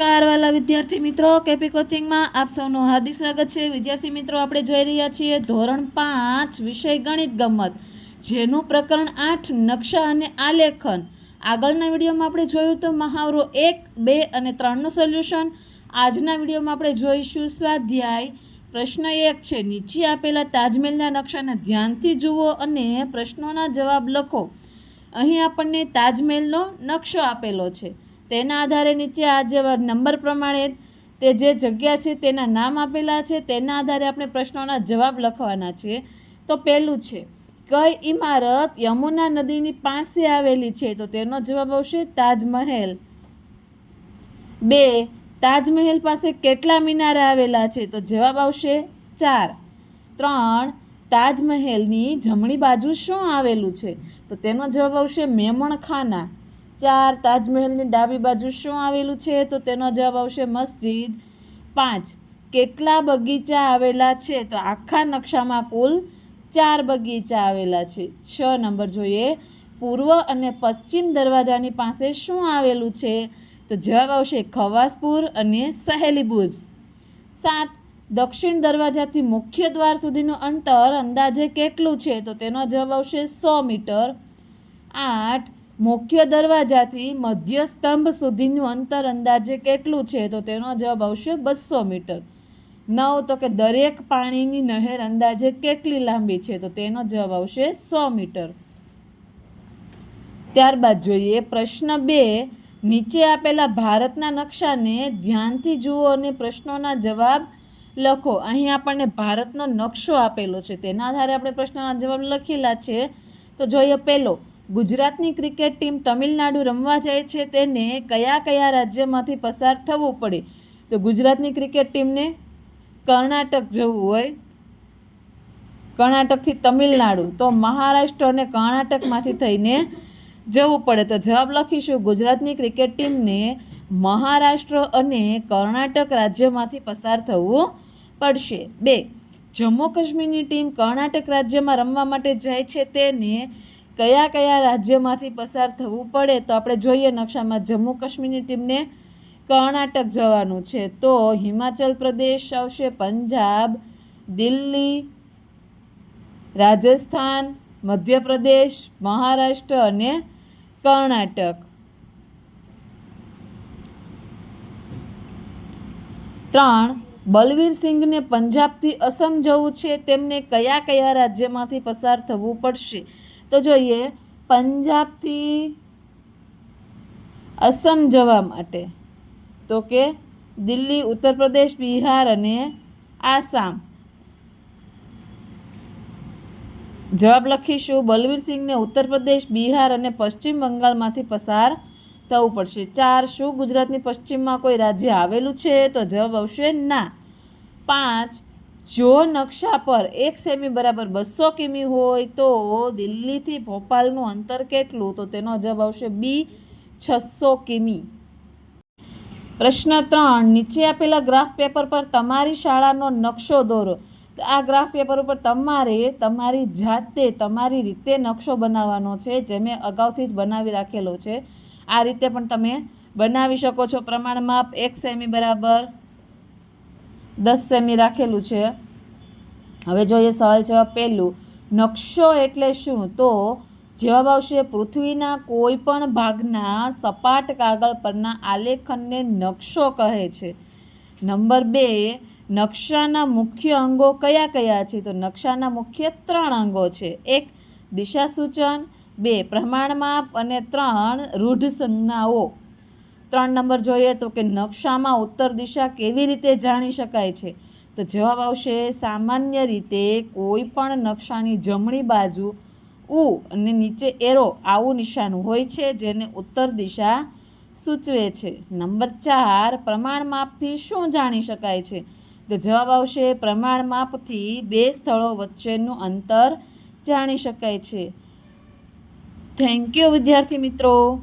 નમસ્કાર, વાલા વિદ્યાર્થી મિત્રો. કેપી કોચિંગમાં આપ સૌનું હાર્દિક સ્વાગત છે. વિદ્યાર્થી મિત્રો, આપણે જોઈ રહ્યા છીએ ધોરણ પાંચ, વિષય ગણિત ગમત, જેનું પ્રકરણ આઠ, નકશા અને આલેખન. આગળના વિડીયોમાં આપણે જોયું તો મહાવરો એક, બે અને ત્રણનું સોલ્યુશન. આજના વિડીયોમાં આપણે જોઈશું સ્વાધ્યાય. પ્રશ્ન એક છે, નીચે આપેલા તાજમહેલના નકશાને ધ્યાનથી જુઓ અને પ્રશ્નોના જવાબ લખો. અહીં આપણને તાજમહેલનો નકશો આપેલો છે. તેના આધારે નીચે આ જેવા નંબર પ્રમાણે તે જે જગ્યા છે, તેના નામ આપેલા છે, તેના આધારે આપણે પ્રશ્નોના જવાબ લખવાના છીએ. તો પહેલું છે, કઈ ઇમારત યમુના નદીની પાસે આવેલી છે? તો તેનો જવાબ આવશે તાજમહેલ. બે, તાજમહેલ પાસે કેટલા મિનારા આવેલા છે? તો જવાબ આવશે ચાર. ત્રણ, તાજમહેલની જમણી બાજુ શું આવેલું છે? તો તેનો જવાબ આવશે મેમણખાના. ચાર, તાજમહેલની ડાબી બાજુ શું આવેલું છે? તો તેનો જવાબ આવશે મસ્જિદ પાંચ. કેટલા બગીચા આવેલા છે? તો આખા નકશામાં કુલ ચાર બગીચા આવેલા છે. છ નંબર જોઈએ. પૂર્વ અને પશ્ચિમ દરવાજાની પાસે શું આવેલું છે? તો જવાબ આવશે ખવાસપુર અને સહેલી બુજ સાત. દક્ષિણ દરવાજાથી મુખ્ય દ્વાર સુધીનું અંતર અંદાજે કેટલું છે? તો તેનો જવાબ આવશે સો મીટર. આઠ. મુખ્ય દરવાજાથી મધ્ય સ્તંભ સુધીનું અંતર અંદાજે કેટલું છે? તો તેનો જવાબ આવશે બસો મીટર. નવ, તો કે દરેક પાણીની નહેર અંદાજે કેટલી લાંબી છે? તો તેનો જવાબ આવશે સો મીટર. ત્યારબાદ જોઈએ, પ્રશ્ન બે, નીચે આપેલા ભારતના નકશાને ધ્યાનથી જુઓ અને પ્રશ્નોના જવાબ લખો. અહીં આપણને ભારતનો નકશો આપેલો છે. તેના આધારે આપણે પ્રશ્નોના જવાબ લખેલા છે. તો જોઈએ, પહેલો ગુજરાતની ક્રિકેટ ટીમ તમિલનાડુ રમવા જાય છે તેને કયા કયા રાજ્યમાંથી પસાર થવું પડે? તો ગુજરાતની ક્રિકેટ ટીમને કર્ણાટક જવું હોય. કર્ણાટકથી તમિલનાડુ. તો મહારાષ્ટ્ર અને કર્ણાટકમાંથી થઈને જવું પડે. તો જવાબ લખીશું. ગુજરાતની ક્રિકેટ ટીમને મહારાષ્ટ્ર અને કર્ણાટક રાજ્યમાંથી પસાર થવું પડશે. બે. જમ્મુ કાશ્મીરની ટીમ કર્ણાટક રાજ્યમાં રમવા માટે જાય છે તેને કયા કયા રાજ્યમાંથી પસાર થવું પડે તો આપણે જોઈએ નકશામાં જમ્મુ કાશ્મીરની ટીમને કર્ણાટક જવાનું છે. તો હિમાચલ પ્રદેશ આવશે, પંજાબ, દિલ્હી, રાજસ્થાન, મધ્યપ્રદેશ, મહારાષ્ટ્ર અને કર્ણાટક. ત્રણ, બલવીર સિંઘને પંજાબથી અસમ જવું છે. તેમને કયા કયા રાજ્યમાંથી પસાર થવું પડશે? તો જોઈએ, પંજાબથી અસમ જવા માટે. તો કે, દિલ્હી, ઉત્તર પ્રદેશ, બિહાર અને આસામ. જવાબ લખીશું, બલવીર સિંઘને ઉત્તર પ્રદેશ, બિહાર અને પશ્ચિમ બંગાળમાંથી પસાર થવું પડશે. ચાર, શું ગુજરાતની પશ્ચિમમાં કોઈ રાજ્ય આવેલું છે? તો જવાબ આવશે ના. પાંચ જો નકશા પર એક સેમી બરાબર બસો કિમી હોય તો દિલ્હીથી ભોપાલનું અંતર કેટલું? તો તેનો જવાબ આવશે બી, છસો કિમી. પ્રશ્ન ત્રણ, નીચે આપેલા ગ્રાફ પેપર પર તમારી શાળાનો નકશો દોરો. આ ગ્રાફ પેપર ઉપર તમારે તમારી જાતે તમારી રીતે નકશો બનાવવાનો છે, જે મેં અગાઉથી જ બનાવી રાખેલો છે. આ રીતે પણ તમે બનાવી શકો છો. પ્રમાણ માપ એક સેમી બરાબર દસ સેમી રાખેલું છે. હવે જોઈએ સવાલ જવાબ પહેલું. નકશો એટલે શું? તો જવાબ આવશે, પૃથ્વીના કોઈ પણ ભાગના સપાટ કાગળ પરના આલેખનને નકશો કહે છે. નંબર બે, નકશાના મુખ્ય અંગો કયા કયા છે? તો નકશાના મુખ્ય ત્રણ અંગો છે. એક દિશા સૂચન બે, પ્રમાણમાપ. અને ત્રણ રૂઢ સંજ્ઞાઓ ત્રણ નંબર જોઈએ તો કે નકશામાં ઉત્તર દિશા કેવી રીતે જાણી શકાય છે? તો જવાબ આવશે, સામાન્ય રીતે કોઈ પણ નકશાની જમણી બાજુ ઉ અને નીચે એરો આવું નિશાન હોય છે, જેને ઉત્તર દિશા સૂચવે છે. નંબર ચાર પ્રમાણમાપથી શું જાણી શકાય છે? તો જવાબ આવશે પ્રમાણમાપથી બે સ્થળો વચ્ચેનું અંતર જાણી શકાય છે. થેન્ક યુ વિદ્યાર્થી મિત્રો.